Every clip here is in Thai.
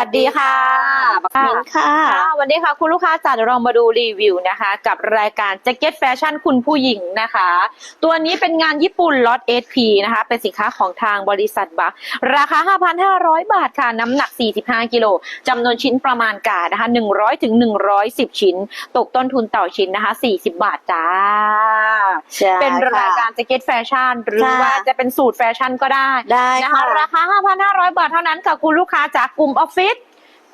วัสดีค่ะบักมิ้นค่ะค่ะวันนี้ค่ะคุณลูกค้าจ๋าเดี๋ยวเรามาดูรีวิวนะคะ กับรายการแจ็คเก็ตแฟชั่นคุณผู้หญิงนะคะ ตัวนี้เป็นงานญี่ปุ่นล็อต SP นะคะ เป็นสินค้าของทางบริษัทบักราคา 5,500 บาทค่ะ น้ำหนัก 45 กิโลจำนวนชิ้นประมาณการนะคะ 100ถึง110 ชิ้น ตกต้นทุนต่อชิ้นนะคะ 40 บาทจ้าใช่เป็นรายค่ะการแจ็คเก็ตแฟชั่นหรือค่ะว่าจะเป็นสูตรแฟชั่นก็ได้ได้นะคะค่ะราคา 5,500 บาทเท่านั้นค่ะคุณลูกค้าจากกลุ่มออฟฟิศ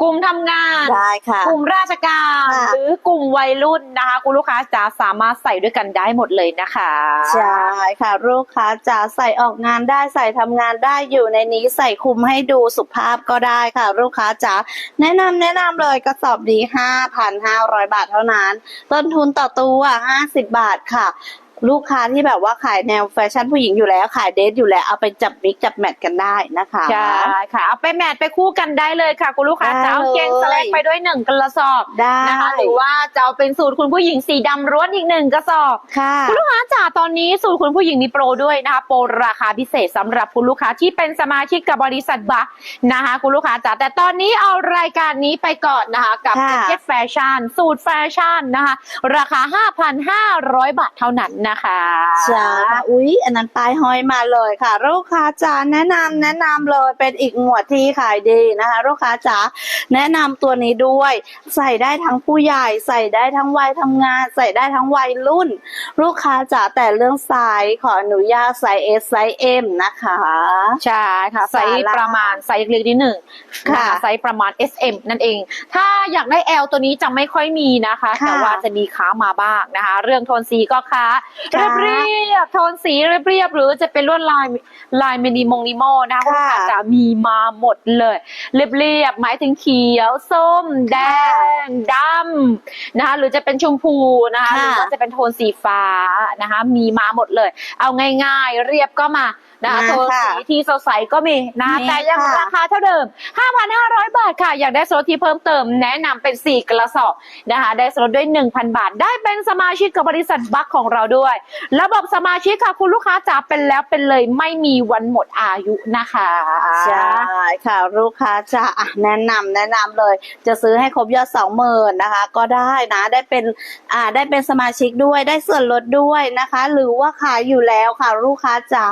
กลุ่มทำงาน ได้ค่ะ กลุ่มราชการค่ะ หรือกลุ่มวัยรุ่นนะคะ คุณลูกค้าจะสามารถใส่ด้วยกันได้หมดเลยนะคะใช่ค่ะ ลูกค้าจะใส่ออกงานได้ใส่ทำงานได้อยู่ในนี้ใส่คลุมให้ดูสุภาพก็ได้ค่ะ ลูกค้าจ๋าแนะนำแนะนำเลยกระสอบนี้5,500 บาทเท่านั้น ต้นทุนต่อตัว50 บาทค่ะ ลูกค้าที่แบบว่าขายแนวแฟชั่นผู้หญิงอยู่แล้ว ขายเดทอยู่แล้วเอาไปจับมิกจับแมทกันได้นะคะใช่ค่ะเอาไปแมทไปคู่กันได้เลยค่ะ คุณลูกค้าได้จะเอาเกงสแลกไปด้วยหนึ่งกระสอบได้นะคะหรือว่าจะเอาเป็นสูตรคุณผู้หญิงสีดำร้วนอีกหนึ่งกระสอบค่ะ คุณลูกค้าจ๋าตอนนี้สูตรคุณผู้หญิงมีโปรด้วยนะคะโปรราคาพิเศษสำหรับคุณลูกค้าที่เป็นสมาชิกกับบริษัทบัคนะคะ คุณลูกค้าจ๋าแต่ตอนนี้เอารายการนี้ไปก่อนนะคะกับค่ะแจ็คเก็ตแฟชั่นสูตรแฟชั่นนะคะราคา 5,500 บาทเท่านั้นนะคะใช่ค่ะอุ๊ย อันนั้นป้ายห้อยมาเลยค่ะ ลูกค้าจ๋าแนะนำแนะนำเลยเป็นอีกหมวดที่ขายดีนะคะ ลูกค้าจ๋าแนะนำตัวนี้ด้วย ใส่ได้ทั้งผู้ใหญ่ ใส่ได้ทั้งวัยทำงาน ใส่ได้ทั้งวัยรุ่น ลูกค้าจ๋าแต่เรื่องไซส์ขออนุญาตไซส์ S ไซส์ M นะคะใช่ค่ะไซส์สาระประมาณไซส์เล็กนิดหนึ่งค่ะนไซส์ประมาณ SM นั่นเอง ถ้าอยากได้ L ตัวนี้จะไม่ค่อยมีนะคะค่ะแต่ว่าจะมีค้ามาบ้างนะคะ เรื่องโทนสีก็ค้าค่ะเรียบๆโทนสีเรียบๆหรือจะเป็นลวดลายลายมินิมงนิโมนะคะค่ะว่าจะมีมาหมดเลย เรียบๆหมายถึงเขียวส้ม แดงดำนะคะหรือจะเป็นชมพูนะคะหค่ะ รือว่าจะเป็นโทนสีฟ้านะคะมีมาหมดเลย เอาง่ายๆ เรียบก็มา นะคะมาโทนค่ะสีที่สดใสก็มีนะคะมีแต่ยังค่ะราคาเท่าเดิม 5,500 บาทค่ะ อยากได้โซลดที่เพิ่มเติมแนะนำเป็น 4 กระสอบนะคะได้โซลดด้วย 1,000 บาท ได้เป็นสมาชิกกับบริษัทบัคของเราด้วย ระบบสมาชิกค่ะคุณลูกค้าจ๋าเป็นแล้วเป็นเลยไม่มีวันหมดอายุนะคะใช่ค่ะลูกค้าจะอะแนะนำแนะนำเลย จะซื้อให้ครบยอดสองหมื่นนะคะ ก็ได้นะได้เป็นอ่าได้เป็นสมาชิกด้วยได้ส่วนลดด้วยนะคะ หรือว่าขายอยู่แล้วค่ะลูกค้าจ๋า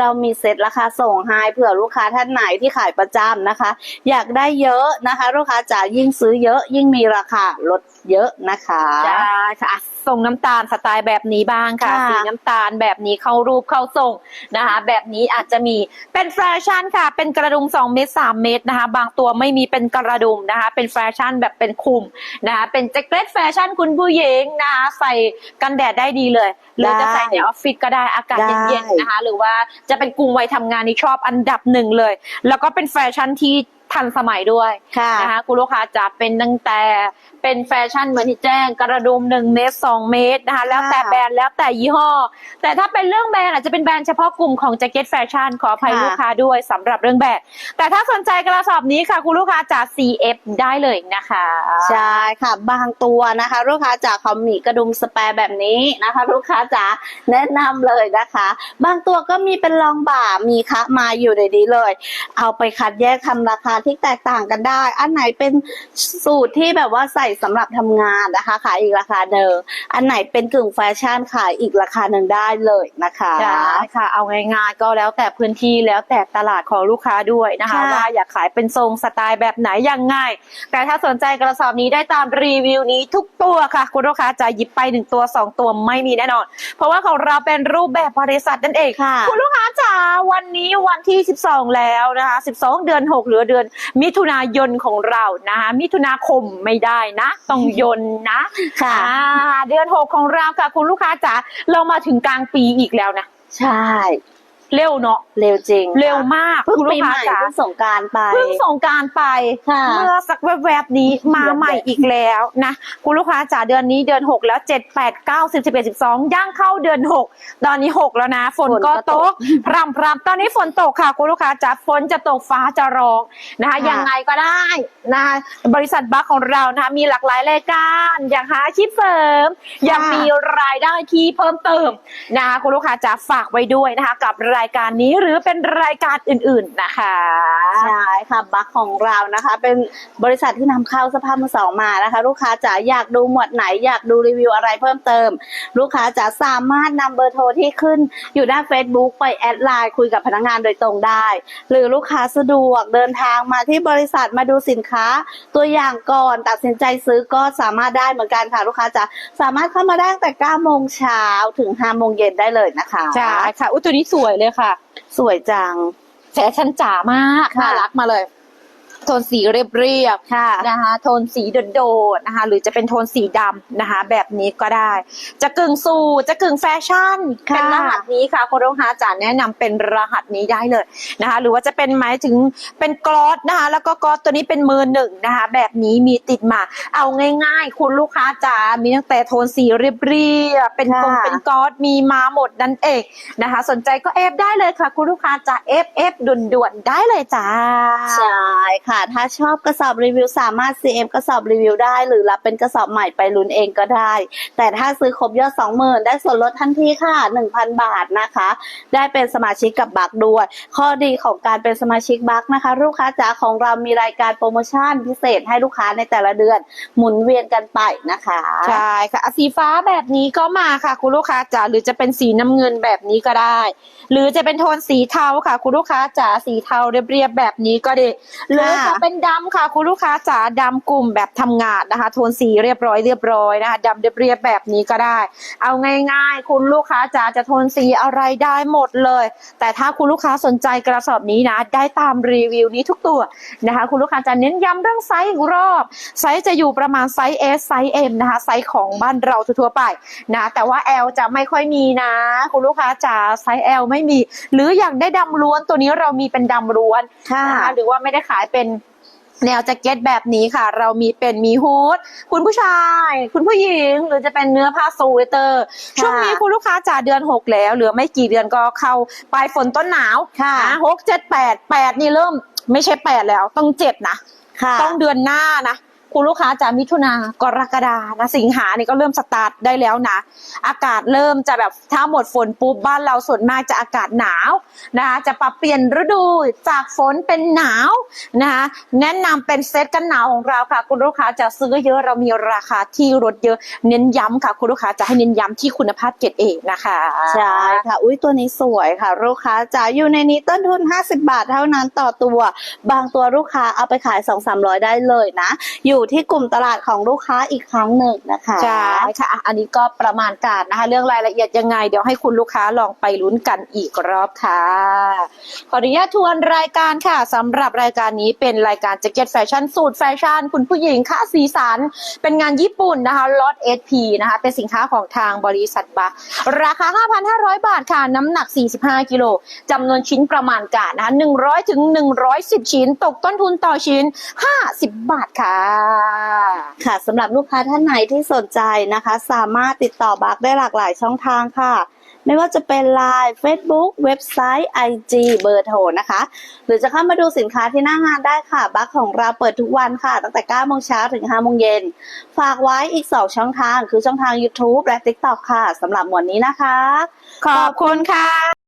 เรามีเซตราคาส่งให้เผื่อลูกค้าท่านไหนที่ขายประจำนะคะ อยากได้เยอะนะคะ ลูกค้าจ๋ายิ่งซื้อเยอะยิ่งมีราคาลดเยอะนะคะใช่ค่ะส่งน้ำตาลสไตล์แบบนี้บ้างค่ะ ค่ะ สีน้ำตาลแบบนี้เข้ารูปเข้าทรงนะคะ แบบนี้อาจจะมีเป็นแฟชั่นค่ะ เป็นกระดุม2เมตร3เมตรนะคะ บางตัวไม่มีเป็นกระดุมนะคะ เป็นแฟชั่นแบบเป็นคลุมนะคะเป็นแจ็คเก็ตแฟชั่นคุณผู้หญิงนะคะใส่กันแดดได้ดีเลยหรือจะใส่ในออฟฟิศก็ได้อากาศเย็นๆนะคะ หรือว่าจะเป็นกลุ่มวัยทำงานที่ชอบอันดับหนึ่งเลย แล้วก็เป็นแฟชั่นที่ ทันสมัยด้วยค่ะนะคะคุณลูกค้าจะเป็นตั้งแต่เป็นแฟชั่นเหมือนที่แจ้งกระดุมหนึ่งเมตรสองเมตรนะคะแล้วแต่แบรนด์แล้วแต่ยี่ห้อ แต่ถ้าเป็นเรื่องแบรนด์อาจจะเป็นแบรนด์เฉพาะกลุ่มของแจ็คเก็ตแฟชั่นขออภัยค่ะลูกค้าด้วยสำหรับเรื่องแบรนด์แต่ถ้าสนใจกระสอบนี้ค่ะ คุณลูกค้าจาก CF ได้เลยนะคะ ใช่ค่ะบางตัวนะคะ ลูกค้าจ๋าเขามีกระดุมสแปรแบบนี้นะคะ ลูกค้าจ๋าแนะนำเลยนะคะ บางตัวก็มีเป็นรองบ่ามีคะมาอยู่ในนี้เลย เอาไปคัดแยกทำราคาที่แตกต่างกันได้ อันไหนเป็นสูตรที่แบบว่าใส่สำหรับทำงานนะคะ ขายอีกราคาหนึ่งอันไหนเป็นกึ่งแฟชั่นขายอีกราคาหนึ่งได้เลยนะคะใช่ค่ะ เอาง่ายๆก็แล้วแต่พื้นที่แล้วแต่ตลาดของลูกค้าด้วยนะคะค่ะว่าอยากขายเป็นทรงสไตล์แบบไหนยังไงแต่ถ้าสนใจกระสอบนี้ได้ตามรีวิวนี้ทุกตัวค่ะ คุณลูกค้าจะหยิบไปหนึ่งตัวสองตัวไม่มีแน่นอน เพราะว่าของเราเป็นรูปแบบบริษัทนั่นเองค่ะ คุณลูกค้าจ๋าวันนี้วันที่ 12 แล้วนะคะ 12 เดือน 6 หรือเดือนมิถุนายนของเรานะคะมิถุนาคมไม่ได้นะ ต้องยนต์นะค่ะอ่าเดือน6ของเราค่ะคุณลูกค้าจ๋าเรามาถึงกลางปีอีกแล้วนะ ใช่ เร็วเนาะเร็วจริงเร็วมากเพิ่งคุณปีลูกใหค้าม่จ๋าเพิ่งสงกรารไป เพิ่งส่งกรารไป ค่ะ เมื่อสักแวบๆนี้มาใหม่อีกแล้วนะ คุณลูกค้าจ๋าเดือนนี้เดือน 6 แล้ว 7 8 9 10 11 12 ย่างเข้าเดือน 6 ตอนนี้ 6 แล้วนะ ฝนฝนก็ก็ตกพรำพรำตอนนี้ฝนตกค่ะ คุณลูกค้าจ๋าฝนจะตกฟ้าจะร้องนะคะ ค่ะยังไงก็ได้นะคะบริษัทบัคของเรานะคะมีหลากหลายรายการ อยากหาอาชีพเสริม อยากมีรายได้ที่เพิ่มเติมนะคะคุณลูกค้าจ๋าฝากไว้ด้วยนะคะกับรรายการนี้หรือเป็นรายการอื่นๆนะคะใช่ค่ะบัคของเรานะคะ เป็นบริษัทที่นำเข้าเสภาพมือสองมานะคะ ลูกค้าจ๋าอยากดูหมวดไหนอยากดูรีวิวอะไรเพิ่มเติม ลูกค้าจ๋าสามารถนำเบอร์โทรที่ขึ้นอยู่หน้า Facebook ไปแอดไลน์คุยกับพนักงานโดยตรงได้ หรือลูกค้าสะดวกเดินทางมาที่บริษัทมาดูสินค้า ตัวอย่างก่อนตัดสินใจซื้อก็สามารถได้เหมือนกันค่ะลูกค้าจ๋าสามารถเข้ามาได้ตั้งแต่9โมงเช้าถึง5โมงเย็นได้เลยนะคะใช่ค่ะอุ้ยตัวนี้สวยเลยค่ะ สวยจังแฟชั่นจ๋ามากค่ะน่ารักมาเลย โทนสีเรียบๆค่ะนะคะโทนสีโดดๆนะคะหรือจะเป็นโทนสีดำนะคะ แบบนี้ก็ได้ จะกึ่งสูทจะกึ่งแฟชั่นค่ะเป็นรหัสนี้ค่ะคุณลูกค้าจ๋าแนะนำเป็นรหัสนี้ได้เลยนะคะ หรือว่าจะเป็นหมายถึงเป็นกลอสนะคะ แล้วก็กลอสตัวนี้เป็นมือหนึ่งนะคะ แบบนี้มีติดมา เอาง่ายๆ คุณลูกค้าจ๋ามีตั้งแต่โทนสีเรียบๆเป็นกงค่ะเป็นกลอสมีมาหมดนั่นเองนะคะ สนใจก็เอฟได้เลยค่ะ คุณลูกค้าจ๋าเอฟเอฟด่วนๆได้เลยจ้าใช่ค่ะถ้าชอบกระสอบรีวิวสามารถ CM กระสอบรีวิวได้ หรือรับเป็นกระสอบใหม่ไปลุ้นเองก็ได้ แต่ถ้าซื้อครบยอด 20,000 ได้ส่วนลดทันทีค่ะ 1,000 บาทนะคะ ได้เป็นสมาชิกกับบักด้วย ข้อดีของการเป็นสมาชิกบักนะคะ ลูกค้าจ๋าของเรามีรายการโปรโมชั่นพิเศษให้ลูกค้าในแต่ละเดือนหมุนเวียนกันไปนะคะใช่ค่ะสีฟ้าแบบนี้ก็มาค่ะ คุณลูกค้าจ๋าหรือจะเป็นสีน้ำเงินแบบนี้ก็ได้ หรือจะเป็นโทนสีเทาค่ะ คุณลูกค้าจ๋าสีเทาเรียบๆแบบนี้ก็ไดีหรือจะเป็นดำค่ะ คุณลูกค้าจ๋าดำกลุ่มแบบทำงานนะคะ โทนสีเรียบร้อยเรียบร้อยนะคะดำเรียบๆแบบนี้ก็ได้ เอาง่าย ๆ คุณลูกค้าจ๋าจะโทนสีอะไรได้หมดเลย แต่ถ้าคุณลูกค้าสนใจกระสอบนี้นะ ได้ตามรีวิวนี้ทุกตัวนะคะ คุณลูกค้าจะเน้นย้ำเรื่องไซส์อีกรอบไซส์จะอยู่ประมาณไซส์ S ไซส์ M นะคะไซส์ของบ้านเราทั่วๆไปนะแต่ว่า L จะไม่ค่อยมีนะ คุณลูกค้าจ๋าไซส์ L ไม่มี หรืออยากได้ดำล้วนตัวนี้เรามีเป็นดำล้วนค่ะนะคะหรือว่าไม่ได้ขายเป็น แนวแจ็คเก็ตแบบนี้ค่ะ เรามีเป็นมีฮูดคุณผู้ชาย คุณผู้หญิง หรือจะเป็นเนื้อผ้าสเวตเตอร์ ช่วงนี้คุณลูกค้าจ่าเดือนหกแล้ว เหลือไม่กี่เดือนก็เข้าปลายฝนต้นหนาวค่ะนะหกเจ็ดแปดแปดนี่เริ่มไม่ใช่แปดแล้วต้องเจ็ดนะค่ะต้องเดือนหน้านะ คุณลูกค้าจะมิถุนากรกฎานะสิงหานี่ก็เริ่มสตาร์ทได้แล้วนะ อากาศเริ่มจะแบบถ้าหมดฝนปุ๊บบ้านเราส่วนมากจะอากาศหนาวนะคะจะปรับเปลี่ยนฤดูจากฝนเป็นหนาวนะคะแนะนำเป็นเซตกันหนาวของเราค่ะ คุณลูกค้าจะซื้อเยอะเรามีราคาที่ลดเยอะเน้นย้ำค่ะ คุณลูกค้าจะให้เน้นย้ำที่คุณภาพเกรดเอนะคะใช่ค่ะ อุ้ยตัวนี้สวยค่ะ ลูกค้าจ๋าอยู่ในนี้ต้นทุน 50 บาทเท่านั้นต่อตัว บางตัวลูกค้าเอาไปขาย 2 3 0 0 ได้เลยนะ อยู่ที่กลุ่มตลาดของลูกค้าอีกครั้งหนึ่งนะคะใช่ค่ะอะ อันนี้ก็ประมาณการนะคะ เรื่องรายละเอียดยังไง เดี๋ยวให้คุณลูกค้าลองไปลุ้นกันอีกรอบค่ะ ขออนุญาตทวนรายการค่ะสำหรับรายการนี้เป็นรายการแจ็คเก็ตแฟชั่นสูตรแฟชั่น คุณผู้หญิงค่ะสีสัน เป็นงานญี่ปุ่นนะคะล็อต SP นะคะ เป็นสินค้าของทางบริษัทบาราคา 5,500 บาทค่ะ น้ำหนัก 45 กิโลจำนวนชิ้นประมาณการนะคะ100ถึง110 ชิ้น ตกต้นทุนต่อชิ้น 50 บาทค่ะค่ะสำหรับลูกค้าท่านไหนที่สนใจนะคะ สามารถติดต่อบักได้หลากหลายช่องทางค่ะ ไม่ว่าจะเป็น Line Facebook เว็บไซต์ IG เบอร์โทรนะคะ หรือจะเข้ามาดูสินค้าที่หน้างานได้ค่ะ บักของเราเปิดทุกวันค่ะ ตั้งแต่9โมงเช้าถึง5โมงเย็น ฝากไว้อีก 2 ช่องทาง คือช่องทาง YouTube และ TikTok ค่ะสำหรับหมวดนี้นะคะ ขอบคุณค่ะ